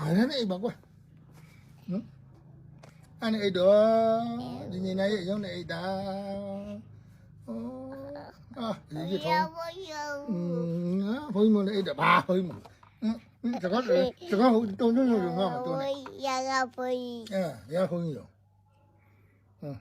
အဲ့ဒါနဲ့အိပ်ပါကွာဟမ်အဲ့နဲ့အိပ်တော့ဒီနေနိုင်ရဲ့ရုံးနဲ့အိပ်တာဩအာဒီကြီးထောင်းอืมငါဘုန်းကြီးမလည်းအိပ်တာဘာဘုန်းကြီးမဟမ်တကောတကောဟိုတုံတုံရုံရုံငါမတုံနဲ့ရကပွေးအဲရဘုန်းကြီးရောဟမ်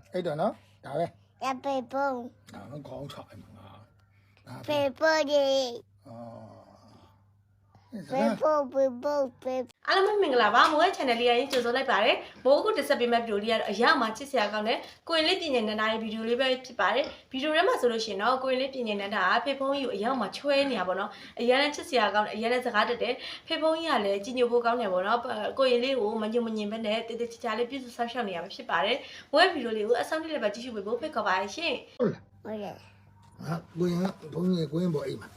အိပ်တော့နော်ဒါပဲရပေပုံးဒါတော့ခေါင်းချအိမ်မှာငါဒါပဲပေပုံးဒီဩပေပုံးပေပုံးပေအားလုံးပဲမင်္ဂလာပါမိုးရဲ့ channel လေးရရင်ကြိုဆိုလိုက်ပါတယ်မိုးအခုတက်ဆက်ပေးမဲ့ဗီဒီယိုလေးကတော့အရမှာချစ်စရာကောင်းတဲ့ကိုရင်လေးပြင်ញင်နေတာရဲ့ဗီဒီယိုလေးပဲဖြစ်ပါတယ်ဗီဒီယိုထဲမှာဆိုလို့ရှိရင်တော့ကိုရင်လေးပြင်ញင်နေတာကဖေဖုံးကြီးကိုအရောက်မှာချွဲနေတာပေါ့နော်အရန်ချစ်စရာကောင်းတယ်အရန်စကားတက်တယ်ဖေဖုံးကြီးကလည်းကြီးညိုဖို့ကောင်းတယ်ပေါ့နော်ကိုရင်လေးကိုမညုံမညင်ပဲနဲ့တေးတေးချာချာလေးပြုစုဆောက်ရှောက်နေရမှာဖြစ်ပါတယ်မိုးရဲ့ဗီဒီယိုလေးကိုအဆောင်လေးလည်းပဲကြည့်ရှုပေးဖို့ဖိတ်ခေါ်ပါရရှင်ဟုတ်လားဟုတ်တယ်ဟာကိုရင်ကဘုန်းကြီးကိုရင်ပေါ်အိမ်မှာ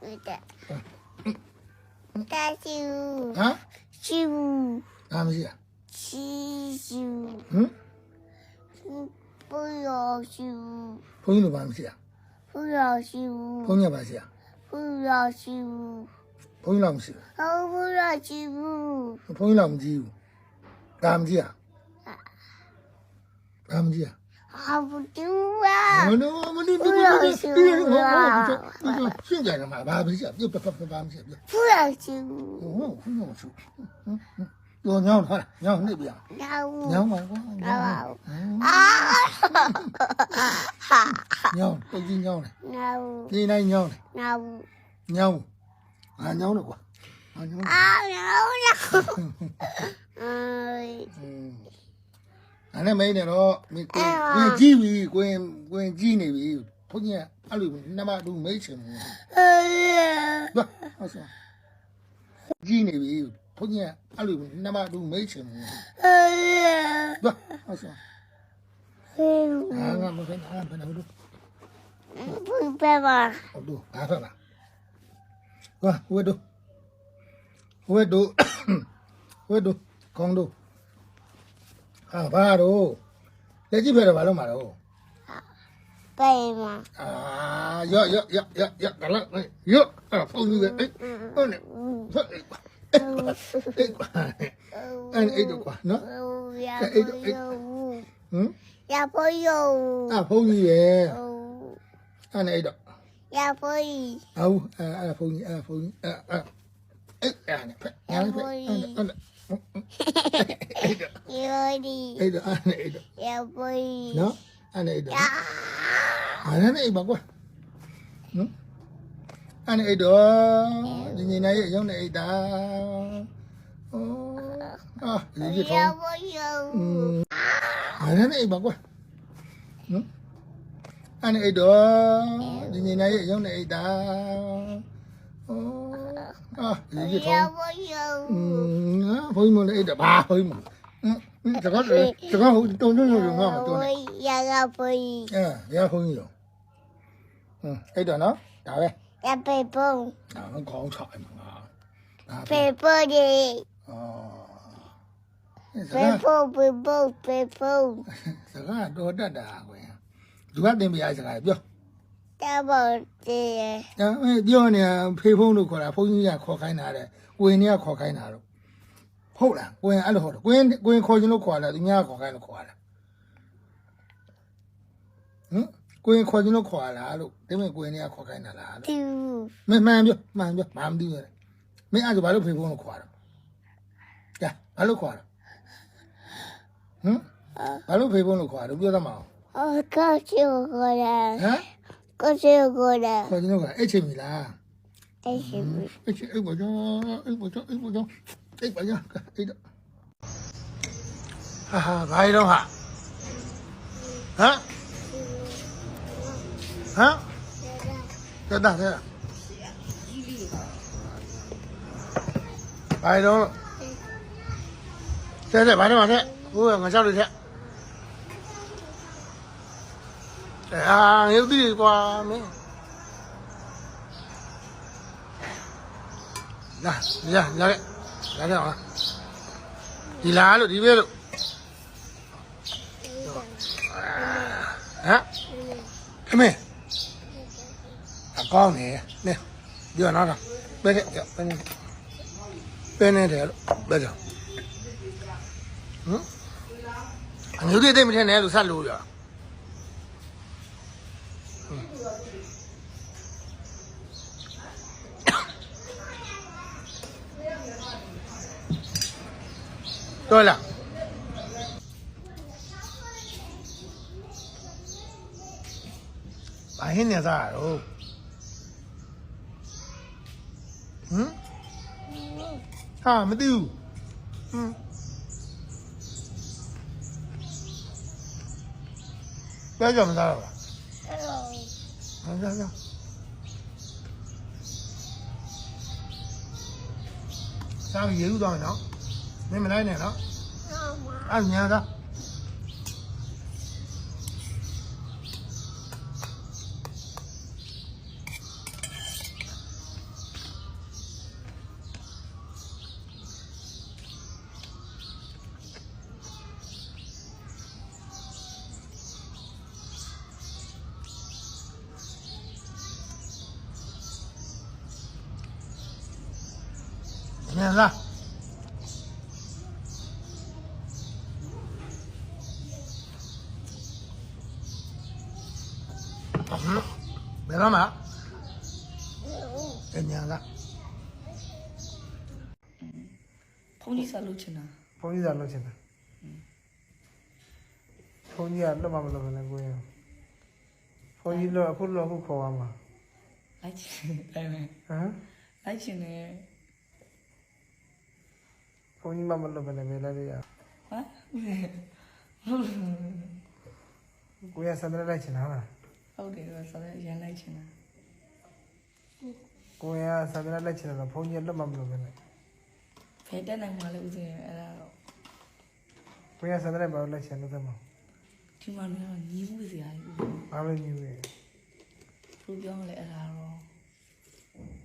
ဟုတ်တယ် တာချူဟမ်ချူဒါမရှိလားချီချူဟမ်ပူရောချူဘုန်းကြီးလိုပါမရှိလားပူရောချူဘုန်းကြီးကပါရှိလားပူရောချူဘုန်းကြီးလောက်မရှိဟောပူရောချူဘူးဘုန်းကြီးလောက်မကြည့်ဘူးဒါမကြည့်လားဒါမကြည့်လားဟာဘူးတူဝါမလို့မလို့ဒီလိုဒီလိုဟောရှင်း ကြတယ်မှာဘာမရှိလားပြုတ်ပပပပါမရှိဘူးပူရောချူဟိုဟိုဟိုဟိုကျော်ညောင်းထားညောင်းနေပြန်နာဝညောင်းပါကွာနာဝအာညောင်းတိတ်ကြီးညောင်းတယ်နာဝဒီနိုင်ညောင်းတယ်နာဝညောင်းငါညောင်းတယ်ကွာငါညောင်းအာနာဝနာ အေးအဲ့နဲ့မင်းနဲ့တော့မင်းကိုကိုကြည့်ပြီကိုကိုကြည့်နေပြီဘုန်းကြီးအဲ့လိုနမတူမိတ်ချင်ဘူးအေးဘာဟုတ်ဆိုကြည့်နေပြီဘုန်းကြီးအဲ့လိုနမတူမိတ်ချင်ဘူးအေးဘာဟုတ်ဆိုဟေးအာငါမဖန်အာဖန်ဟုတ်ဘူပဲပါဟုတ်တော့အားဖလားကွာဝဲတို့ဝဲတို့ဝဲတို့ကောင်းတို့ အာဘာတို့လက်ကြည့်ဖဲတော့ဘာလို့မှာတော့ပဲမအာရော့ရော့ရော့ရော့ရော့ကလာရော့အဲ့ဖုန်းကြီးပဲအေးဟုတ်နေဟုတ်အေးအေးကွာအဲ့အေးတော့ကွာနော်ရအဲ့တော့အဲ့ဟမ်ရပေါ်ယောအဲ့ဖုန်းကြီးပဲအဲ့နဲ့အေးတော့ရပေါ်အော်အဲ့အဲ့ဖုန်းကြီးအဲ့ဖုန်းကြီးအဲ့အဲ့အဲ့အဲ့နဲ့ဖက်ညာလေးဖက်အဲ့အဲ့ အေးတော့ယောဒီအေးတော့အဲ့နဲ့အေးတော့ရပေါ်နော်အဲ့နဲ့အေးတော့အာအဲ့နဲ့အေးပါကွာဟမ်အဲ့နဲ့အေးတော့ဒီနေနိုင်ရဲ့ရုံးနဲ့အေးတာဩအာဒီကြီးရထောင်းပေါ်ယောอืมအဲ့နဲ့အိပ်ပါကွာဟမ်အဲ့နဲ့အိပ်တော့ဒီနေနိုင်ရဲ့ရုံးနဲ့အိပ်တာဩ အာဒီကြီးရထောင်းပေါ်ယောอืมငါဘုန်းကြီးမလည်းအိပ်တာဘာဘုန်းကြီးမဟမ်တကောတကောဟိုတုံတုံရုံရုံငါမတုံနဲ့ရကပွေးအဲရဘုန်းကြီးရောဟမ်အိပ်တော့နော်ဒါပဲရပေပုံးဒါတော့ခေါင်းချအိမ်မှာငါဒါပဲပေပုံးဒီဩစပေကားပုံးပေပုံးပေပုံးစကားတော်တတ်တာကွယ်သူကတင်ပြရစကားပြော တဘောတေအဲအဲပြောနေဖေဖုံးလို့ခေါ်တာဖုန်းကြီးကခေါ်ခိုင်းတာတဲ့ကိုရင်ကခေါ်ခိုင်းတာတော့ဟုတ်လားကိုရင်အဲ့လိုဟုတ်တယ်ကိုရင်ကိုရင်ခေါ်ခြင်းလို့ခေါ်တာသူများခေါ်ခိုင်းလို့ခေါ်တာဟမ်ကိုရင်ခေါ်ခြင်းလို့ခေါ်လာလို့ဒီမဲ့ကိုရင်ကခေါ်ခိုင်းတာလားလို့တူမင်းမှန်ပြောမှန်ပြောမမသိဘူးလေမင်းအဲ့ဒါဘာလို့ဖေဖုံးလို့ခေါ်တာကဲဘာလို့ခေါ်တာဟမ်ဘာလို့ဖေဖုံးလို့ခေါ်တာပြောသမှာအော်ကောချီကိုရဟမ် 55. 거진호가 H입니다. H. 음, H, H 뭐죠? H 뭐죠? H 뭐죠? H 뭐죠? H. 하하, 가이로하. 어? 어? 됐다, 됐다. 가이로. 됐다, 말해, 말해. 우와, 가자로 돼. အာငရုတ်တိကွာမင်းလာညာညာကလာကြအောင်လားဒီလားလို့ဒီပဲလို့ဟမ်ခမင်းအကောင်းနေနေပြောနော်တော့ပဲခဲ့ပဲနေပဲနေတယ်လို့ပဲကြောင်ဟမ်အငရုတ်တိတိတ်မထင်နဲ့လို့ဆက်လို့ပြော တော်လားဘာဟင်းနေစားရတော့ဟမ်ဟာမသိဘူးဟမ်ဘယ်ကြောင့်မသားတော့လား ဟာလာလာစားပြီးရေဦးသွားမယ်နော်မင်းမလိုက်နဲ့နော်အဲ့ညာသား ညာသားဟမ်ဘယ်တော့မှအဲ့ညာသားဖုန်းကြီးစားလို့ချင်တာဘုန်းကြီးသာလုပ်ချင်တာဘုန်းကြီးကလွတ်မမလွတ်မလဲကိုရင်ဘုန်းကြီးလွတ်အခုလွတ်အခုခေါ်ရမှာလိုက်ချင်တယ်ဒါပေမဲ့ဟမ်လိုက်ချင်တယ် ဘုန်းကြီးမမလွတ်မလဲပဲလိုက်ရဟမ်ကိုရင်ဆန္ဒလိုက်ချင်တာဟုတ်လားဟုတ်တယ်ဆိုတော့ရန်လိုက်ချင်တာကိုရင်ကဆန္ဒလိုက်ချင်တာဘုန်းကြီးလွတ်မမလွတ်မလဲဖယ်တက်နိုင်မှလည်းဦးစင်အဲ့ဒါတော့ကိုရင်ဆန္ဒလိုက်ပါလို့လိုက်ချင်လို့သမဒီမှာတော့ညီမှုစရာကြီးဘာလို့ညူလဲဘုပြောမလဲအဲ့ဒါတော့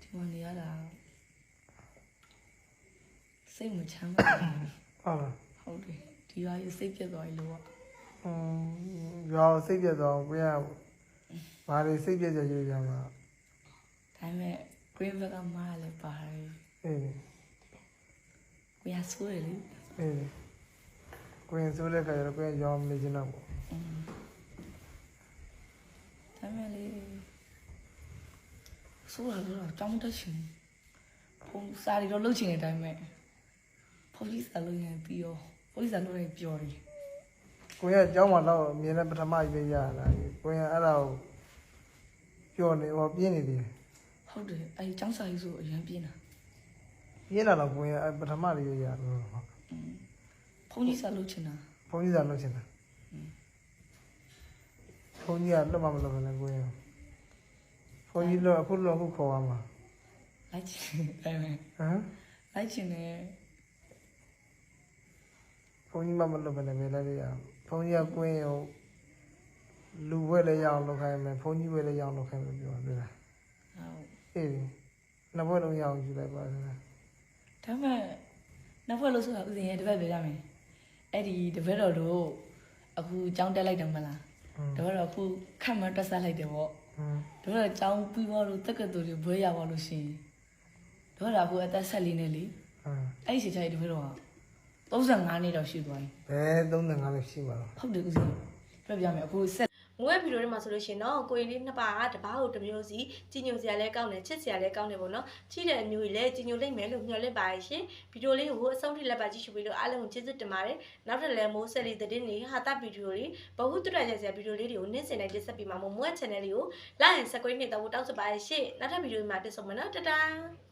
ဒီမှာနေရတာ စိတ်မချမ်းသာဘူးဟုတ်လားဟုတ်တယ်ဒီဟာကြီးစိတ်ပြတ်သွားပြီလို့ပေါ့อืมရောစိတ်ပြတ်သွားကိုရင်ဘာတွေစိတ်ပြတ်ကြရွေးရမှာဒါပေမဲ့ green bag ကမားလည်းပါတယ်အေးကိုရဆိုးတယ်လေအေးကိုရင်ဆိုးတဲ့ခါကျတော့ကိုရင်ရောမနေချင်တော့ဘူးဒါပေမဲ့လေဆိုးတာတော့တောင်းတချင်ဖုန်းစားရီတော့လုပ်ချင်တဲ့အတိုင်းပဲ ဖုန်းကြီးစားလို့ရင်ပြီးရောဖုန်းကြီးစားလို့ရင်ပျော်တယ် ကိုရင်အเจ้าမှာတော့အမြင်နဲ့ပထမကြီးပဲရတာကိုရင်အဲ့ဒါကိုပြောနေဟောပြင်းနေသေးတယ် ဟုတ်တယ်အဲဒီចောင်းစာကြီးဆိုအရင်ပြင်းတာ ပြင်းလာတော့ကိုရင်အဲ့ပထမလေးရရတော့ဟုတ် ဖုန်းကြီးစားလို့ချင်တာ ဘုန်းကြီးသာလုပ်ချင်တာဘုန်းကြီးကလွတ်မမလွတ်မလဲကိုရင်ဘုန်းကြီးလွတ်အခုလွတ်အခုခေါ်ရမှာ လိုက်ချင်တယ်ဒါပေမဲ့ ဟမ် လိုက်ချင်တယ် ဘု န်းကြီးမမလွတ်မလဲပဲလိုက်ရအောင်ဘုန်းကြီးကကိုရင်ကိုလူဘွဲလည်းရအောင်လုပ်ခိုင်းမယ်ဘုန်းကြီးဘွဲလည်းရအောင်လုပ်ခိုင်းမယ်ပြောတယ်လားဟုတ်အေးနှစ်ဘွဲလုံးရအောင်ယူလိုက်ပါလားဒါပေမဲ့နောက်ဘက်လို့ဆိုတာဥစဉ်ရဲ့တစ်ပတ်ပြရမယ်အဲ့ဒီတစ်ပတ်တော်တို့အခုចောင်းတက်လိုက်တယ်မလားတစ်ပတ်တော်အခုခက်မှန်းတက်ဆက်လိုက်တယ်ပေါ့ဟမ်တစ်ပတ်တော်ចောင်းပြီးတော့လို့တက္ကသိုလ်တွေဘွဲရပါလို့ရှိရင်တစ်ပတ်တော်အခုအသက်ဆက်လေးနဲ့လေဟမ်အဲ့ဒီချိန်ချိုင်တစ်ပတ်တော်က 35နှစ်တော့ရှိသွားပြီဘယ်35လို့ရှိပါတော့ဟုတ်တယ်ဥစဉ်ပြပြမယ်အခုဆက်ငွေဗီဒီယိုတွေမှာဆိုလို့ရှိရင်တော့ကိုရင်လေးနှစ်ပါးကတပားကိုတစ်မျိုးစီကြီးညိုစရာလဲကောင်းတယ်ချစ်စရာလဲကောင်းတယ်ပေါ့နော်ချစ်တဲ့အမျိုးကြီးလဲကြီးညိုလိမ့်မယ်လို့မျှော်လင့်ပါတယ်ရှင်ဗီဒီယိုလေးကိုအဆုံးထိလက်ပါကြည့်ရှုပြီးလို့အားလုံးကိုကျေးဇူးတင်ပါတယ်နောက်ထပ်လည်းမိုးဆက်လေးသတင်းတွေဟာတာဗီဒီယိုတွေဘဝတုဒ္ဒရရစရာဗီဒီယိုလေးတွေကိုနေ့စဉ်တိုင်းတင်ဆက်ပြီးမှာမို့မွေး channel လေးကို like and subscribe နဲ့တော့တောင်းဆိုပါရရှင်နောက်ထပ်ဗီဒီယိုမှာပြန်ဆုံမယ်နော်တတား